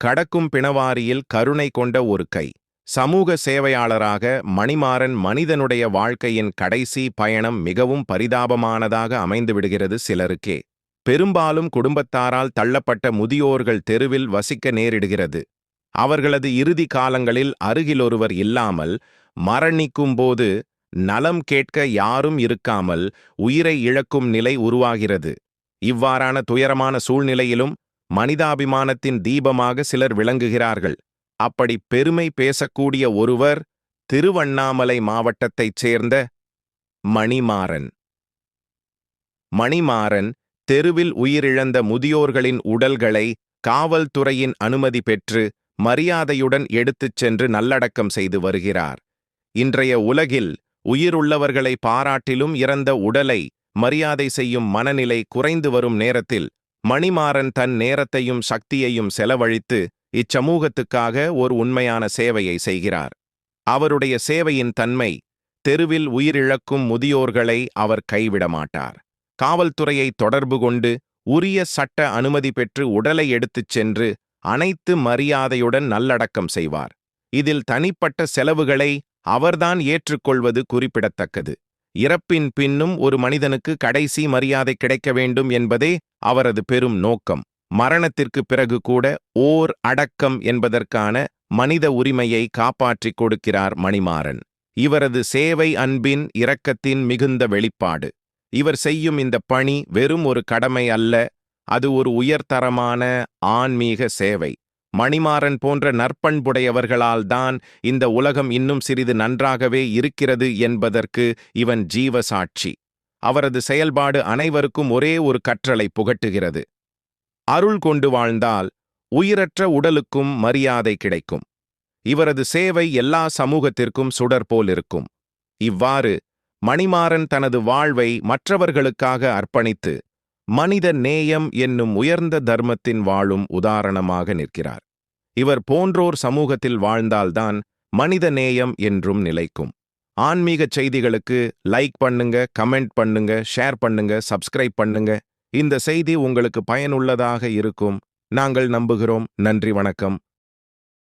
கடக்கும் பிணவாரியில் கருணை கொண்ட ஒரு கை. சமூக சேவையாளராக மணிமாறன் மனிதனுடைய வாழ்க்கையின் கடைசி பயணம் மிகவும் பரிதாபமானதாக அமைந்துவிடுகிறது சிலருக்கே. பெரும்பாலும் குடும்பத்தாரால் தள்ளப்பட்ட முதியோர்கள் தெருவில் வசிக்க நேரிடுகிறது. அவர்களது இறுதி காலங்களில் அருகிலொருவர் இல்லாமல் மரணிக்கும்போது நலம் கேட்க யாரும் இருக்காமல் உயிரை இழக்கும் நிலை உருவாகிறது. இவ்வாறான துயரமான சூழ்நிலையிலும் மனிதாபிமானத்தின் தீபமாக சிலர் விளங்குகிறார்கள். அப்படி பெருமை பேசக்கூடிய ஒருவர் திருவண்ணாமலை மாவட்டத்தைச் சேர்ந்த மணிமாறன். மணிமாறன் தெருவில் உயிரிழந்த முதியோர்களின் உடல்களை காவல்துறையின் அனுமதி பெற்று மரியாதையுடன் எடுத்துச் சென்று நல்லடக்கம் செய்து வருகிறார். இன்றைய உலகில் உயிருள்ளவர்களை பாராட்டிலும் இறந்த உடலை மரியாதை செய்யும் மனநிலை குறைந்து வரும் நேரத்தில் மணிமாறன் தன் நேரத்தையும் சக்தியையும் செலவழித்து இச்சமூகத்துக்காக ஒரு உண்மையான சேவையை செய்கிறார். அவருடைய சேவையின் தன்மை தெருவில் உயிரிழக்கும் முதியோர்களை அவர் கைவிட மாட்டார் காவல்துறையை தொடர்பு கொண்டு உரிய சட்ட அனுமதி பெற்று உடலை எடுத்துச் சென்று அனைத்து மரியாதையுடன் நல்லடக்கம் செய்வார். இதில் தனிப்பட்ட செலவுகளை அவர்தான் ஏற்றுக்கொள்வது குறிப்பிடத்தக்கது. இறப்பின் பின்னும் ஒரு மனிதனுக்கு கடைசி மரியாதை கிடைக்க வேண்டும் என்பதே அவரது பெரும் நோக்கம். மரணத்திற்கு பிறகு கூட ஓர் அடக்கம் என்பதற்கான மனித உரிமையை காப்பாற்றிக் கொடுக்கிறார் மணிமாறன். இவரது சேவை அன்பின் இரக்கத்தின் மிகுந்த வெளிப்பாடு. இவர் செய்யும் இந்த பணி வெறும் ஒரு கடமை அல்ல அது ஒரு உயர்தரமான ஆன்மீக சேவை. மணிமாறன் போன்ற நற்பண்புடையவர்களால்தான் இந்த உலகம் இன்னும் சிறிது நன்றாகவே இருக்கிறது என்பதற்கு இவன் ஜீவசாட்சி. அவரது செயல்பாடு அனைவருக்கும் ஒரே ஒரு கற்றலை புகட்டுகிறது. அருள் கொண்டு வாழ்ந்தால் உயிரற்ற உடலுக்கும் மரியாதை கிடைக்கும். இவரது சேவை எல்லா சமூகத்திற்கும் சுடர்போலிருக்கும் இருக்கும். இவ்வாறு மணிமாறன் தனது வாழ்வை மற்றவர்களுக்காக அர்ப்பணித்து மனித நேயம் என்னும் உயர்ந்த தர்மத்தின் வாழும் உதாரணமாக நிற்கிறார். இவர் போன்றோர் சமூகத்தில் வாழ்ந்தால்தான் மனித நேயம் என்றும் நிலைக்கும். ஆன்மீக செய்திகளுக்கு லைக் பண்ணுங்க கமெண்ட் பண்ணுங்க ஷேர் பண்ணுங்க சப்ஸ்கிரைப் பண்ணுங்க. இந்த செய்தி உங்களுக்கு பயனுள்ளதாக இருக்கும். நாங்கள் நம்புகிறோம். நன்றி வணக்கம்.